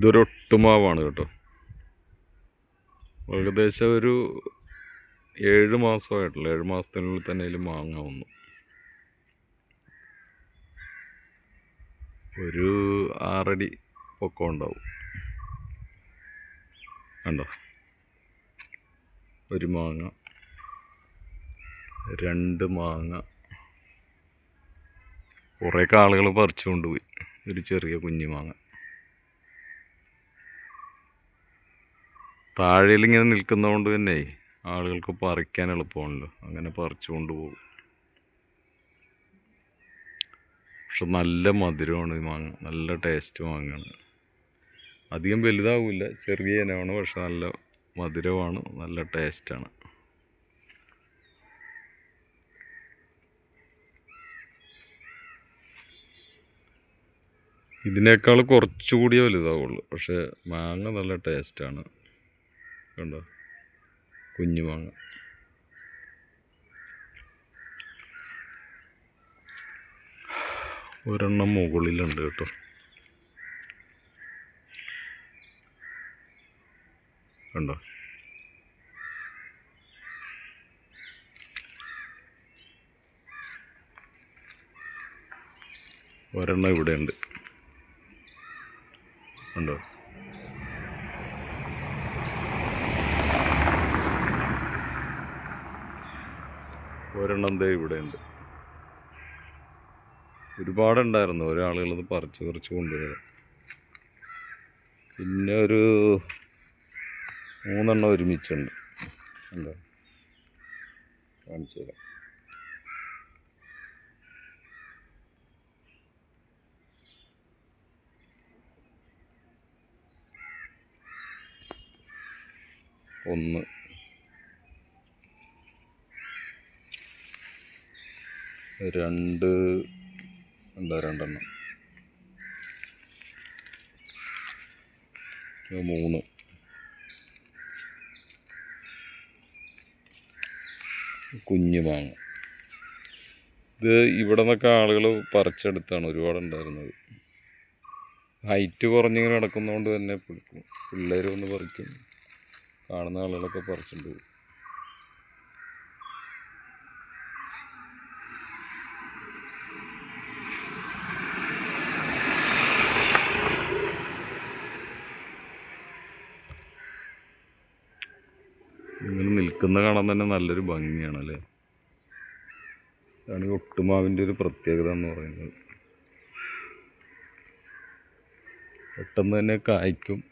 ഇതൊരു ഒട്ടുമാവാണ് കേട്ടോ. ഏകദേശം ഒരു ഏഴ് മാസമായിട്ടുള്ള. ഏഴ് മാസത്തിനുള്ളിൽ തന്നെ ഇതിൽ മാങ്ങ വന്നു ഒരു ആറടി പൊക്കം ഉണ്ടാവും. കണ്ടോ? ഒരു മാങ്ങ രണ്ട് മാങ്ങ. കുറേ ആളുകൾ പറിച്ചു കൊണ്ടുപോയി ഒരു ചെറിയ കുഞ്ഞു മാങ്ങ. താഴെയിൽ ഇങ്ങനെ നിൽക്കുന്നതുകൊണ്ട് തന്നെ ആളുകൾക്ക് പറിക്കാൻ എളുപ്പമാണല്ലോ. അങ്ങനെ പറിച്ചുകൊണ്ട് പോകും. പക്ഷെ നല്ല മധുരമാണ് ഈ മാങ്ങ. നല്ല ടേസ്റ്റ് മാങ്ങയാണ് അധികം വലുതാവില്ല. ചെറിയ ഇനമാണ് പക്ഷെ നല്ല മധുരമാണ് നല്ല ടേസ്റ്റാണ് ഇതിനേക്കാൾ കുറച്ചുകൂടിയേ വലുതാവുള്ളൂ. പക്ഷേ മാങ്ങ നല്ല ടേസ്റ്റാണ് കണ്ടോ? കുഞ്ഞു മാങ്ങ. ഒരെണ്ണം മുകളിലുണ്ട് കേട്ടോ. കണ്ടോ? ഒരെണ്ണം ഇവിടെ ഉണ്ട് ഒരെണ്ണം ദേ ഇവിടെ ഉണ്ട് ഒരുപാടുണ്ടായിരുന്നു. ഒരാളുകളത് പറിച്ച് പറിച്ച് കൊണ്ടുവരാം പിന്നെ ഒരു മൂന്നെണ്ണം ഒരുമിച്ചുണ്ട്. ഉണ്ടോ കാണിച്ചു തരാം ഒന്ന്. രണ്ട് എന്താ രണ്ടെണ്ണം. മൂന്ന്. കുഞ്ഞു മാങ്ങ. ഇത് ഇവിടെ നിന്നൊക്കെ ആളുകൾ പറിച്ചെടുത്താണ് ഒരുപാടുണ്ടായിരുന്നത്. ഹൈറ്റ് കുറഞ്ഞിങ്ങനെ നടക്കുന്നതുകൊണ്ട് തന്നെ പിള്ളേർ വന്ന് പറിക്കും. കാണുന്ന ആളുകളൊക്കെ പറിച്ചിട്ട് ഇങ്ങനെ നിൽക്കുന്ന കാണാൻ തന്നെ നല്ലൊരു ഭംഗിയാണ് അല്ലേ അതാണ് ഈ ഒട്ടുമാവിന്റെ ഒരു പ്രത്യേകത എന്ന് പറയുന്നത്. പെട്ടെന്ന് തന്നെ കായ്ക്കും.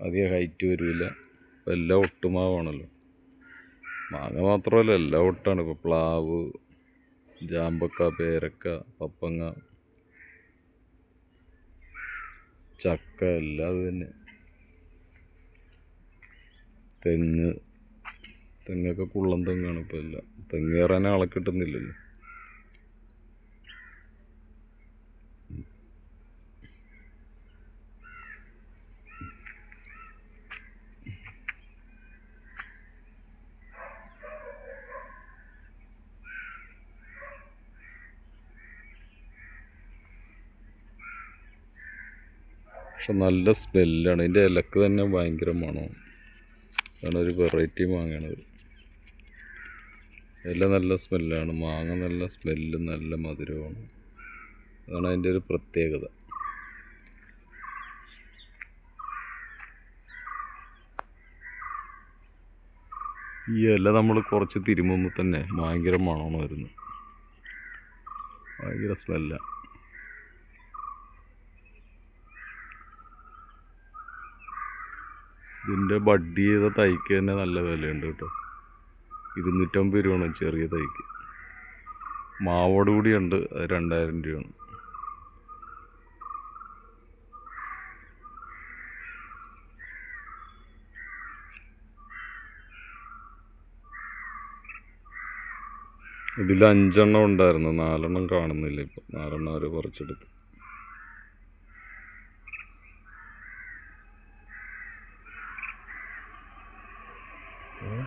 അധികം ഹൈറ്റ് വരില്ല. ഇപ്പം എല്ലാം ഒട്ടുമാവാണല്ലോ. മാങ്ങ മാത്രമല്ല എല്ലാ ഒട്ടാണ്. ഇപ്പോൾ പ്ലാവ് ജാമ്പക്ക പേരക്ക പപ്പങ്ങ ചക്ക എല്ലാം അത് തന്നെ. തെങ്ങ് തെങ്ങൊക്കെ കുള്ളം തെങ്ങാണ് ഇപ്പോൾ എല്ലാം. തെങ്ങ് കയറാൻ ആളെ കിട്ടുന്നില്ലല്ലോ. പക്ഷെ നല്ല സ്മെല്ലാണ്. ഇതിന്റെ ഇലക്ക് തന്നെ ഭയങ്കര മണമാണ്. അതാണ് ഒരു വെറൈറ്റി മാങ്ങയാണത് എല്ലാം നല്ല സ്മെല്ലാണ്. മാങ്ങ നല്ല സ്മെല്ലും നല്ല മധുരമാണ് അതാണ് അതിന്റെ ഒരു പ്രത്യേകത. ഈ ഇല നമ്മൾ കുറച്ച് തിരുമുമ്പോൾ തന്നെ ഭയങ്കര മണമാണ് വരുന്നത്. ഭയങ്കര സ്മെല്ലാണ്. ഇതിന്റെ ബഡ്ഡി ചെയ്ത തൈക്ക് തന്നെ നല്ല വിലയുണ്ട് കേട്ടോ. ഇരുന്നൂറ്റമ്പത് രൂപയാണ് ചെറിയ തൈക്ക്. മാവോട് കൂടിയുണ്ട് അത് രണ്ടായിരം രൂപയാണ്. ഇതിൽ അഞ്ചെണ്ണം ഉണ്ടായിരുന്നു നാലെണ്ണം കാണുന്നില്ല ഇപ്പം. നാലെണ്ണം അവർ പറിച്ചെടുത്ത്. Yeah.